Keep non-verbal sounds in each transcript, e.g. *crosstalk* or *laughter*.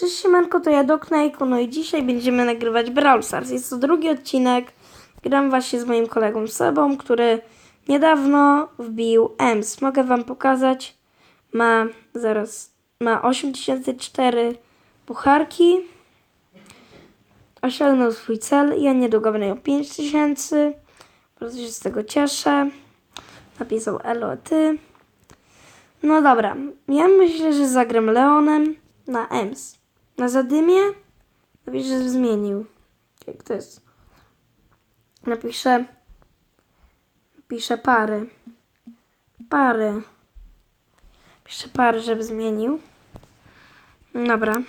Cześć siemanko, to ja Doknejku, no i dzisiaj będziemy nagrywać Brawl Stars. Jest to drugi odcinek. Gram właśnie z moim kolegą Sebą, który niedawno wbił EMS. Mogę wam pokazać. Ma zaraz, ma 8004 pucharki. Osiągnął swój cel. Ja niedługo będę miał 5000. Bardzo się z tego cieszę. Napisał elo ty. No dobra, ja myślę, że zagram Leonem na EMS. Na zadymie napiszę, że zmienił. Jak to jest? Napiszę. Napiszę pary. Pary. Piszę pary, żeby zmienił. Dobra.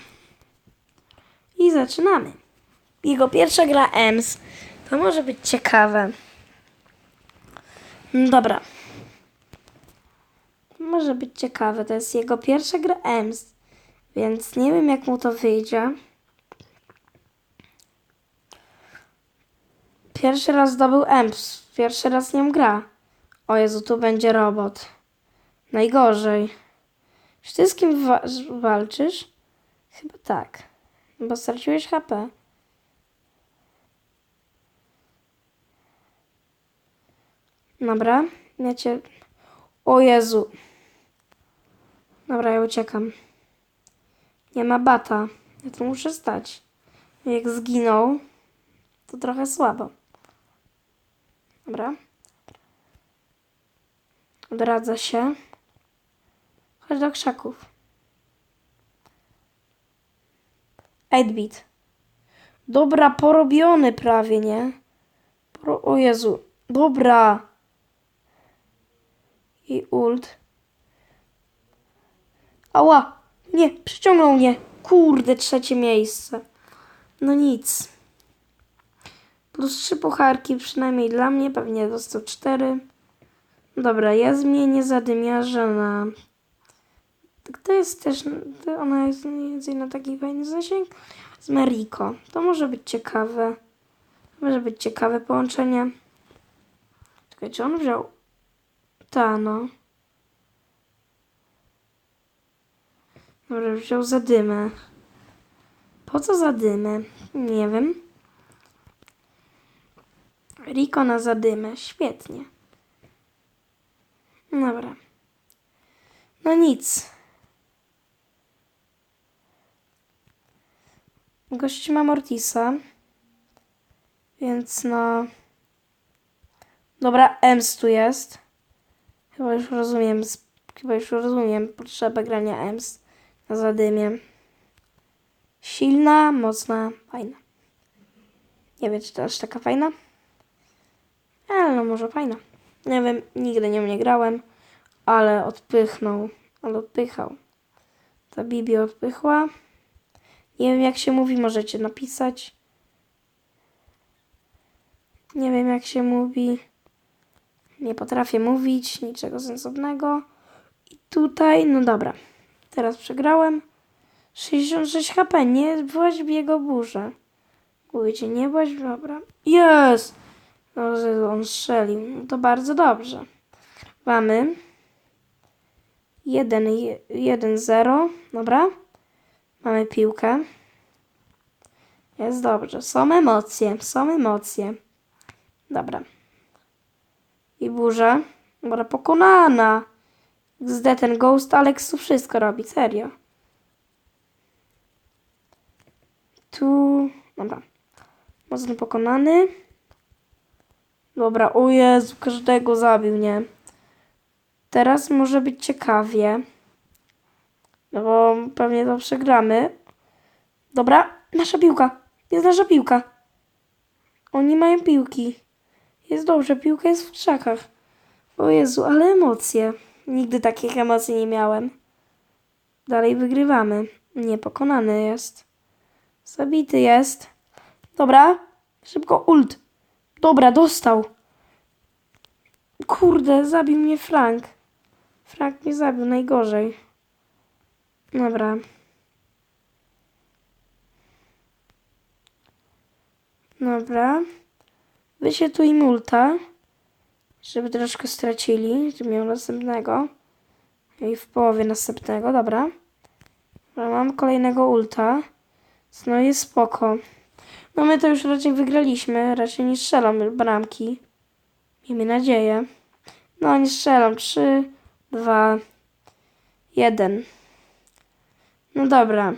I zaczynamy. Jego pierwsza gra EMS. To może być ciekawe. No Dobra. Może być ciekawe. To jest jego pierwsza gra EMS. Więc nie wiem, jak mu to wyjdzie. Pierwszy raz zdobył EMS. Pierwszy raz nim gra. O Jezu, tu będzie robot. Najgorzej. Czy ty z kim wa- walczysz? Chyba tak. Bo straciłeś HP. Dobra, ja cię... O Jezu. Dobra, ja uciekam. Nie ma bata. Ja tu muszę stać. Jak zginął, to trochę słabo. Dobra. Odradza się. Chodź do krzaków. 8-bit. Dobra, porobiony prawie, nie? O Jezu. Dobra. I ult. Ała! Nie, przyciągnął mnie. Kurde, trzecie miejsce. No nic. Plus trzy pucharki, przynajmniej dla mnie. Pewnie dostał cztery. Dobra, ja zmienię zadymiarza na... To jest też... Ona jest mniej więcej na taki fajny zasięg. Z Meriko. To może być ciekawe. Może być ciekawe połączenie. Czekaj, czy on wziął... Ta, no. Dobra, wziął zadymę. Po co zadymę? Nie wiem. Riko na zadymę. Świetnie. Dobra. No nic. Gości ma Mortisa. Więc no... Dobra, Ems tu jest. Chyba już rozumiem, chyba już rozumiem potrzebę grania Ems zadymie. Silna, mocna, fajna. Nie wiem, czy to aż taka fajna. Ale no może fajna. Nie wiem, nigdy nią nie grałem, ale odpychnął, ale odpychał. Ta Bibi odpychła. Nie wiem jak się mówi, możecie napisać. Nie wiem jak się mówi. Nie potrafię mówić, niczego sensownego. I tutaj, no dobra. Teraz przegrałem. 66 HP, nie byłaś w jego burze. Mówicie, nie byłaś, dobra. Jest! No, że on strzelił. No to bardzo dobrze. Mamy 1, 1, 0. Dobra. Mamy piłkę. Jest dobrze. Są emocje. Są emocje. Dobra. I burza. Dobra, pokonana. XD ten Ghost Alex tu wszystko robi. Serio. Tu. Dobra. Mocno pokonany. Dobra, o Jezu, każdego zabił, nie? Teraz może być ciekawie. No bo pewnie to przegramy. Dobra, nasza piłka. Jest nasza piłka. Oni mają piłki. Jest dobrze, piłka jest w krzakach. O Jezu, ale emocje. Nigdy takich emocji nie miałem. Dalej wygrywamy. Niepokonany jest. Zabity jest. Dobra, szybko ult. Dobra, dostał. Kurde, zabił mnie Frank. Frank mnie zabił najgorzej. Dobra. Dobra. Wyświetluj im ulta, żeby troszkę stracili, żeby miał następnego. I w połowie następnego, dobra. Dobra, mam kolejnego ulta. No jest spoko. No my to już raczej wygraliśmy. Raczej nie strzelam bramki. Miejmy nadzieję. No nie strzelam. Trzy, dwa, jeden. No dobra.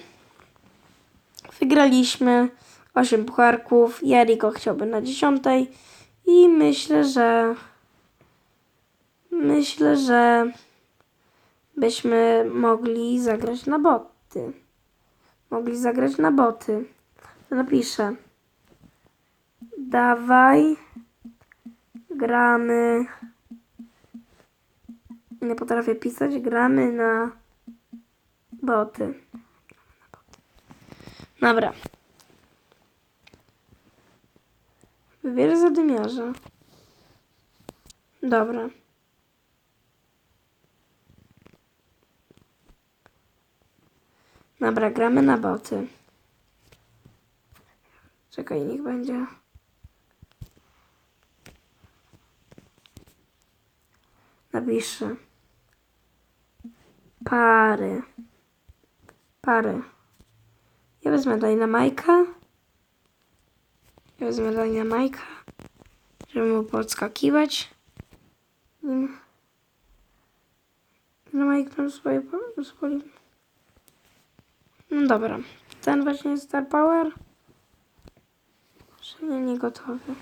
Wygraliśmy. Osiem pucharków. Jariko chciałby na dziesiątej. I myślę, że... Myślę, że byśmy mogli zagrać na boty. Mogli zagrać na boty. Napiszę. Dawaj. Gramy. Nie potrafię pisać. Gramy na boty. Dobra. Wybierz zadymiarza. Dobra. Dobra, gramy na boty. Czekaj, niech będzie. Napiszę. Pary. Pary. Ja wezmę Dynamajka. Ja wezmę Dynamajka, żeby mu podskakiwać. Mm. Dynamajk tam swoje pozwoli. No dobra. Ten właśnie Star Power. Jeszcze nie, nie gotowy.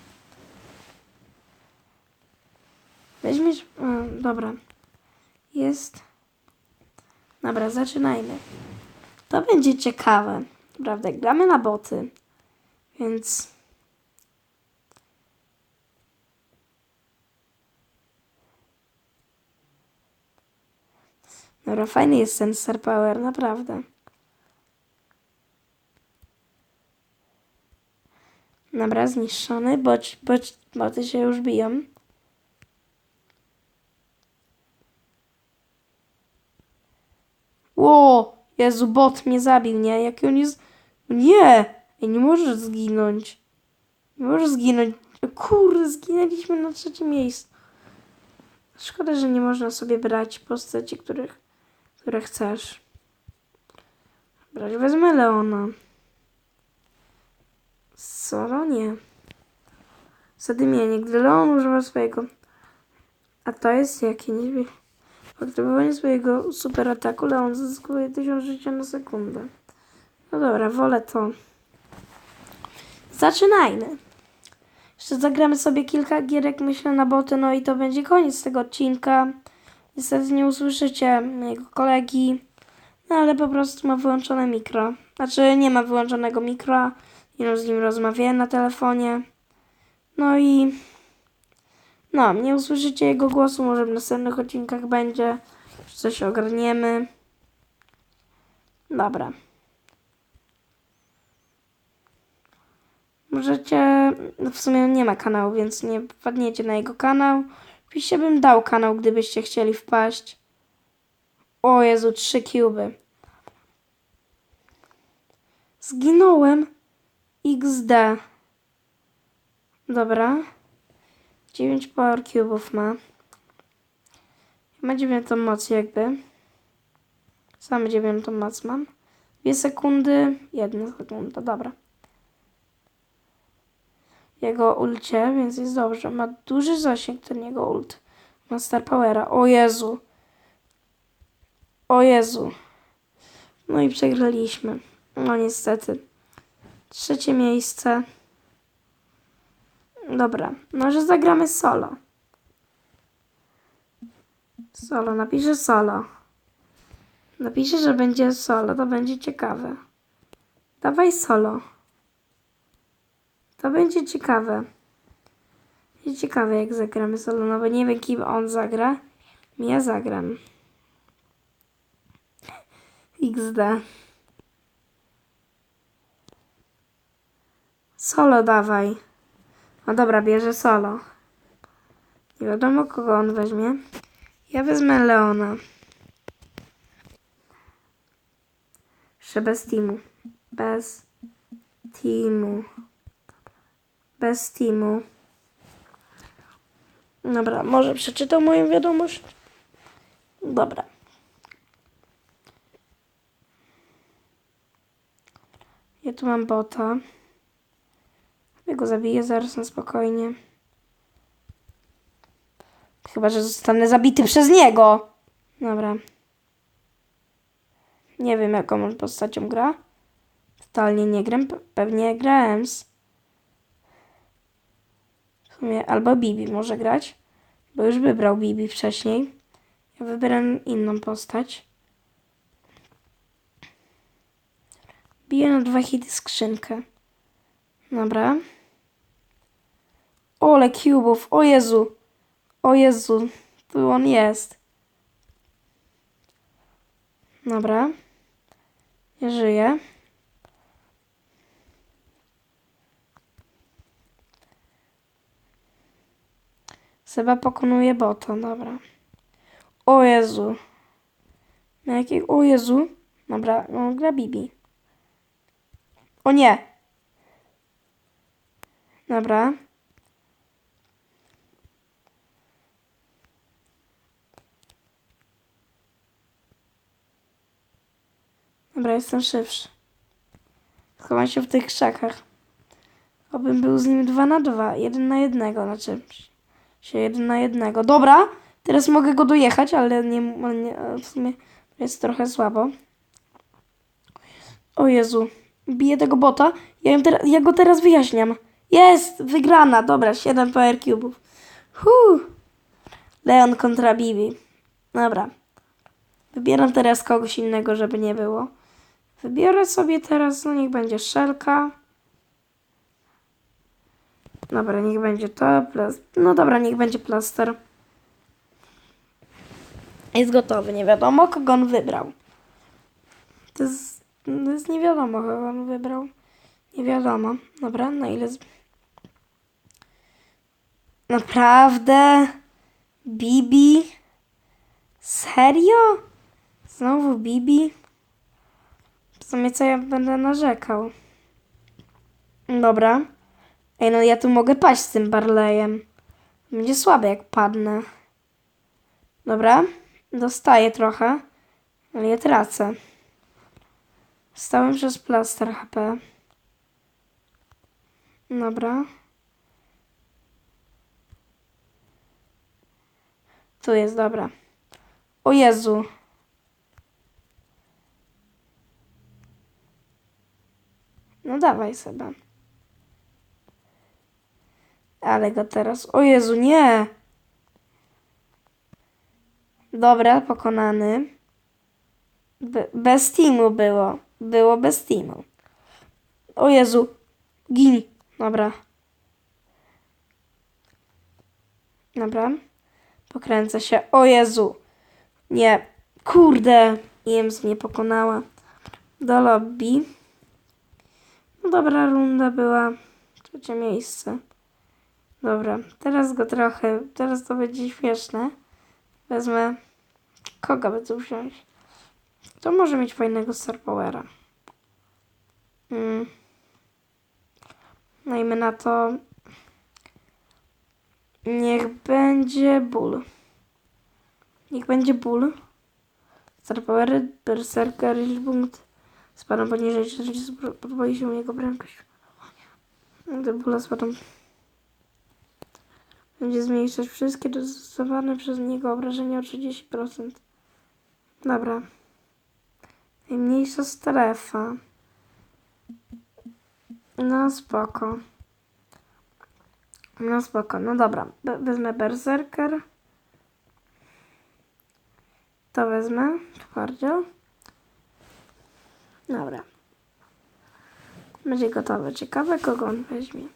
Weźmiesz... O, dobra. Jest... Dobra, zaczynajmy. To będzie ciekawe. Prawda, gramy na boty. Więc... Dobra, fajny jest ten Star Power, naprawdę. Dobra, zniszczony, bo, bo boty się już biją. Ło! Jezu, bot mnie zabił, nie? Jaki on jest... Nie! Ej, nie możesz zginąć. Nie możesz zginąć. Kurde, zginęliśmy na trzecim miejscu. Szkoda, że nie można sobie brać postaci, których, które chcesz. Brać wezmę Leona. Solo nie. Zadymienie. Gdy Leon używa swojego... A to jest jakie? Wiem. Po aktywowaniu swojego super ataku Leon zyskuje 1000 życia na sekundę. No dobra, wolę to. Zaczynajmy. Jeszcze zagramy sobie kilka gierek, myślę, na boty, no i to będzie koniec tego odcinka. Niestety nie usłyszycie mojego kolegi, no ale po prostu ma wyłączone mikro. Znaczy nie ma wyłączonego mikro, nie z nim rozmawiałem na telefonie. No i no, nie usłyszycie jego głosu, może w następnych odcinkach będzie, coś ogarniemy. Dobra. Możecie, no w sumie nie ma kanału, więc nie wpadniecie na jego kanał. Oczywiście bym dał kanał, gdybyście chcieli wpaść. O Jezu, trzy kuby. Zginąłem. XD. Dobra. 9 power cube'ów ma. Ma dziewiątą moc jakby. Same dziewiątą moc mam. Dwie sekundy. Jedna sekunda, dobra. Jego ulcie, więc jest dobrze. Ma duży zasięg ten jego ult. Ma Star Powera. O Jezu. O Jezu. No i przegraliśmy. No niestety. Trzecie miejsce. Dobra, może zagramy solo. Solo, napiszę solo. Napiszę, że będzie solo, to będzie ciekawe. Dawaj solo. To będzie ciekawe. Będzie ciekawe, jak zagramy solo, no bo nie wiem, kim on zagra. Ja zagram. XD. Solo dawaj. No dobra, bierze solo. Nie wiadomo, kogo on weźmie. Ja wezmę Leona. Jeszcze bez teamu. Bez teamu. Bez teamu. Dobra, może przeczytał moją wiadomość? Dobra. Ja tu mam bota. Ja go zabiję zaraz na spokojnie. Chyba, że zostanę zabity przez niego. Dobra. Nie wiem, jaką on postacią gra. Totalnie nie gram. Pe- Pewnie grałem z... W sumie albo Bibi może grać. Bo już wybrał Bibi wcześniej. Ja wybieram inną postać. Biję na dwa hity skrzynkę. Dobra. Ole cubów. O Jezu. O Jezu. Tu on jest. Dobra. Nie żyje. Seba pokonuje bota, dobra. O Jezu. Na? O Jezu. Dobra, no gra Bibi. O nie. Dobra. Dobra, jestem szybszy. Schowam się w tych krzakach. Obym był z nim dwa na dwa, jeden na jednego, znaczy się jeden na jednego. Dobra, teraz mogę go dojechać, ale nie, nie w sumie jest trochę słabo. O Jezu, biję tego bota. Ja, ja go teraz wyjaśniam. Jest, wygrana, dobra, 7 power cubów. Huh. Leon kontra Bibi. Dobra. Wybieram teraz kogoś innego, żeby nie było. Wybiorę sobie teraz, no niech będzie szelka. Dobra, niech będzie to. No dobra, niech będzie plaster. Jest gotowy, nie wiadomo kogo on wybrał. To jest, to jest nie wiadomo kogo on wybrał. Nie wiadomo. Dobra, na ile... Naprawdę? Bibi? Serio? Znowu Bibi? W sumie co ja będę narzekał? Dobra. Ej, no ja tu mogę paść z tym Barleyem. Będzie słabe jak padnę. Dobra. Dostaję trochę. Ale je tracę. Stałem przez plaster HP. Dobra. Tu jest, dobra. O Jezu. No dawaj sobie. Ale go teraz. O Jezu, nie! Dobra, pokonany. Be bez teamu było. Było bez teamu. O Jezu. Gin. Dobra. Dobra. Pokręcę się. O Jezu. Nie. Kurde. Jems mnie pokonała. Do lobby. No dobra runda była. Trzecie miejsce. Dobra, teraz go trochę, teraz to będzie śmieszne. Wezmę, kogo by tu wziąć? To może mieć fajnego Star Powera. Mm. Dajmy na to, niech będzie ból. Niech będzie ból. Star Powery, Berserker, punkt. Spadam poniżej 40, podwoi się jego prędkość. Gdy bóle spadam będzie zmniejszać wszystkie dostosowane przez niego obrażenia o 30%. Dobra. Najmniejsza strefa. No spoko. No spoko. No dobra. Be wezmę Berserker. To wezmę. Twardziel. Dobra. Będzie gotowe. Ciekawe kogo on weźmie.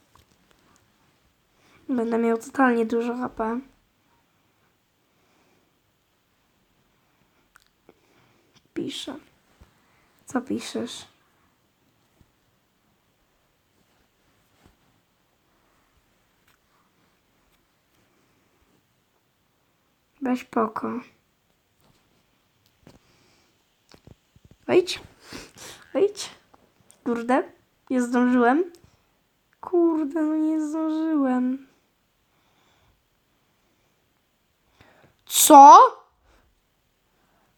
Będę miał totalnie dużo HP. Piszę. Co piszesz? Weź poko. Wejdź. Wejdź. Kurde. Nie zdążyłem. Kurde, no nie zdążyłem. Co?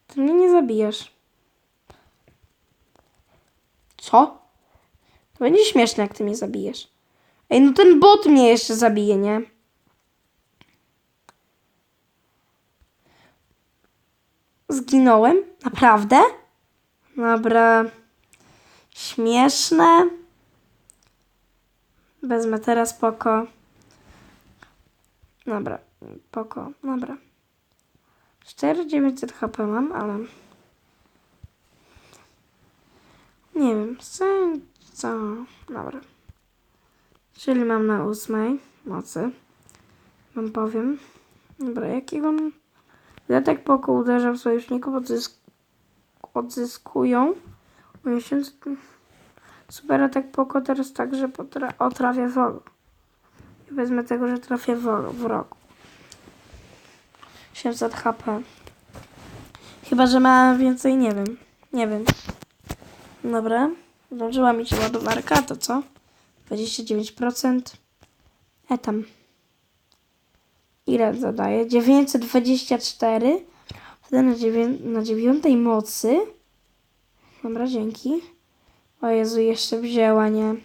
Ty mnie nie zabijesz. Co? To będzie śmieszne, jak ty mnie zabijesz. Ej, no ten bot mnie jeszcze zabije, nie? Zginąłem? Naprawdę? Dobra. Śmieszne. Wezmę teraz poko. Dobra, poko, dobra. 4900 HP mam, ale... Nie wiem, co... Dobra. Czyli mam na ósmej mocy. Wam powiem. Dobra, jakiego... Zatek poko uderza w sojuszników, odzysk... odzyskują... 80... Super atak poko teraz także otrafia wrogów. I wezmę tego, że trafię wrogu. 700 HP. Chyba, że ma więcej, nie wiem. Nie wiem. Dobra. Zdążyła mi się ładowarka, to co? 29%. E tam. Ile zadaje? 924. Wtedy na, na dziewiątej mocy. Dobra, dzięki. O Jezu, jeszcze wzięła, nie?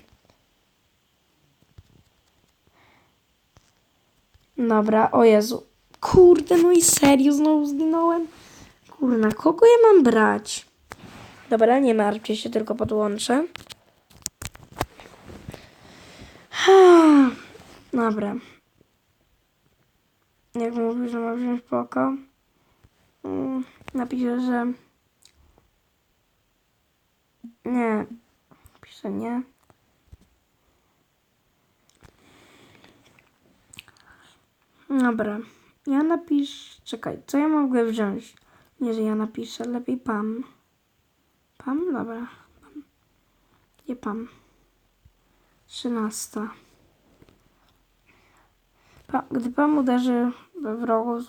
Dobra, o Jezu. Kurde, no i serio znowu zginąłem? Kurna, kogo ja mam brać? Dobra, nie martwcie się, tylko podłączę. Dobra. Jak mówi, że ma wziąć poko? Mm, Napiszę, że... Nie. Piszę nie. Dobra. Ja napiszę... Czekaj, co ja mogę wziąć? Nie, że ja napiszę. Lepiej Pam. Pam? Dobra. Pam. Nie Pam. Trzynasta. Pa, gdy Pam uderzy wrogów,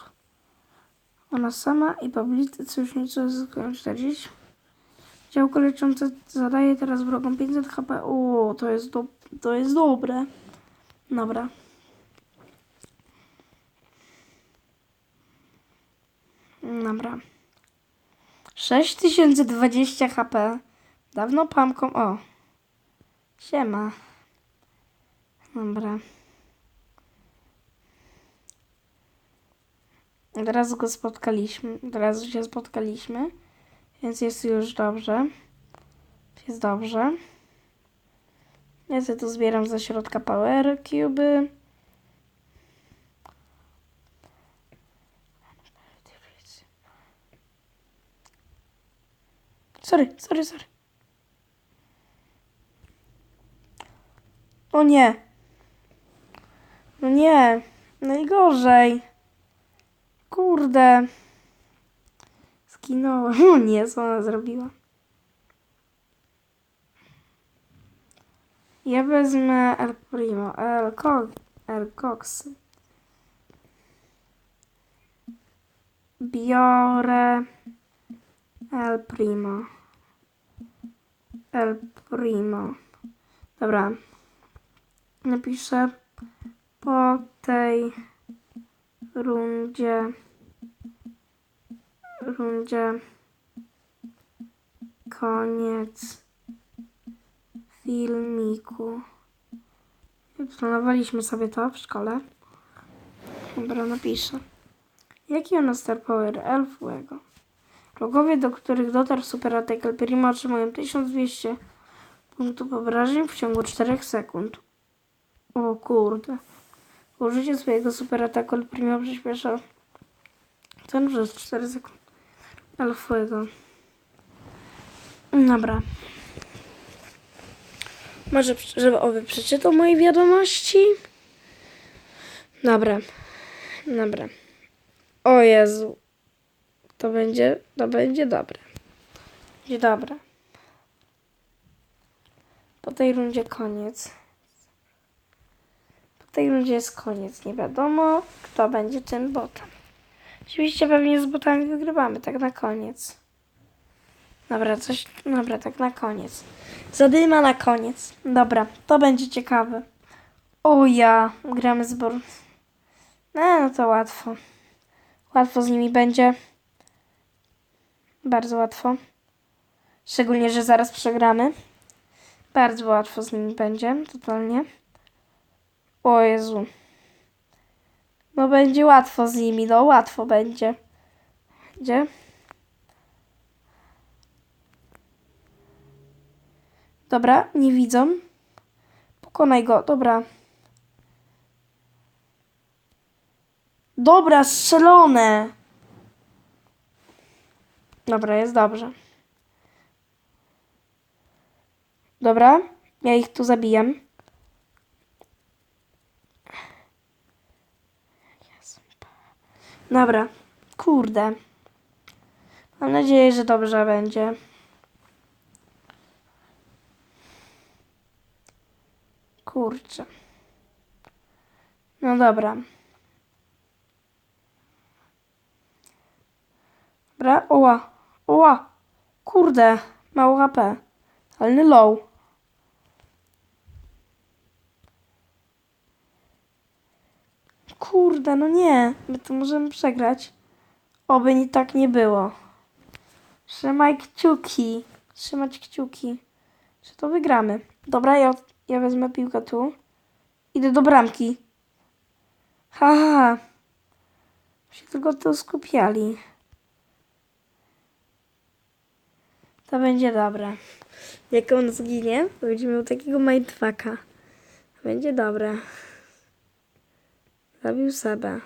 ona sama i pobliscy sojusznicy zyskują 40. Działko leczące zadaje teraz wrogom 500 HP. O, to jest, do, to jest dobre. Dobra. Dobra. 6020 HP. Dawno pamką. O. Siema. Dobra. Od razu go spotkaliśmy. Od razu się spotkaliśmy. Więc jest już dobrze. Jest dobrze. Ja sobie tu zbieram ze środka power cube. Sorry, sorry, sorry. O nie. No nie. Najgorzej. Kurde. Skinąłem. *laughs* O nie, co ona zrobiła? Ja wezmę El Primo. El, Co El Cox. Biorę El Primo. El Primo. Dobra. Napiszę po tej rundzie rundzie koniec filmiku. Planowaliśmy sobie to w szkole. Dobra, napiszę. Jaki on Star Power Elfłego? Wrogowie, do których dotarł Super Attack El Primo otrzymują 1200 punktów obrażeń w ciągu 4 sekund. O kurde. Użycie swojego Super Attacku El Primo przyspiesza ten przez 4 sekundy. Elfłego. Dobra. Może, żeby oby przeczytał moje wiadomości. Dobra. Dobra. O Jezu. To będzie, to będzie dobre. Będzie dobre. Po tej rundzie koniec. Tej rundzie jest koniec. Nie wiadomo, kto będzie tym botem. Oczywiście pewnie z botami wygrywamy, tak na koniec. Dobra, coś. Dobra, tak na koniec. Zadyma na koniec. Dobra, to będzie ciekawe. O ja, gramy z bor. No, no to łatwo. Łatwo z nimi będzie. Bardzo łatwo. Szczególnie, że zaraz przegramy. Bardzo łatwo z nimi będzie, totalnie. O Jezu. No będzie łatwo z nimi, no łatwo będzie. Gdzie? Dobra, nie widzą. Pokonaj go, dobra. Dobra, strzelone. Dobra, jest dobrze. Dobra, ja ich tu zabijam. Dobra, kurde. Mam nadzieję, że dobrze będzie. Kurczę. No dobra. Dobra, oła, oła. Kurde, mało HP. Ale low. Kurde, no nie. My tu możemy przegrać. Oby ni tak nie było. Trzymaj kciuki. Trzymać kciuki. Że to wygramy. Dobra, ja, ja wezmę piłkę tu. Idę do bramki. Ha, ha. Się tylko tu skupiali. To będzie dobre. Jak on zginie, to będzie miał takiego mindfucka. Będzie dobre. Zabił Sebę.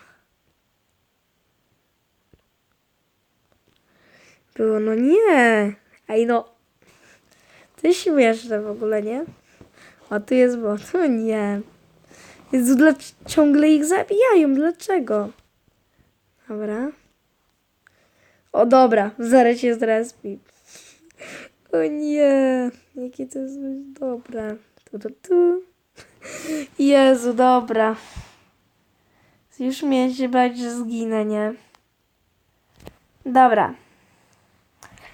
Było, no nie. Ej, no. To jest śmieszne w ogóle, nie? A tu jest bot. *laughs* No nie. Jezu, dla... ciągle ich zabijają. Dlaczego? Dobra. O, dobra. Zaraz się zrespi. *laughs* O nie. Jakie to jest dobre. Tu, tu, tu. Jezu, dobra. Już miałem się bać, że zginę, nie? Dobra.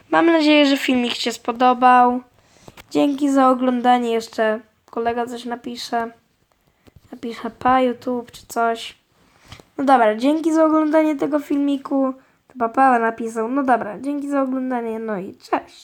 Mam nadzieję, że filmik się spodobał. Dzięki za oglądanie. Jeszcze kolega coś napisze. Napisze pa YouTube czy coś. No dobra, dzięki za oglądanie tego filmiku. Chyba Paweł napisał. No dobra, dzięki za oglądanie. No i cześć.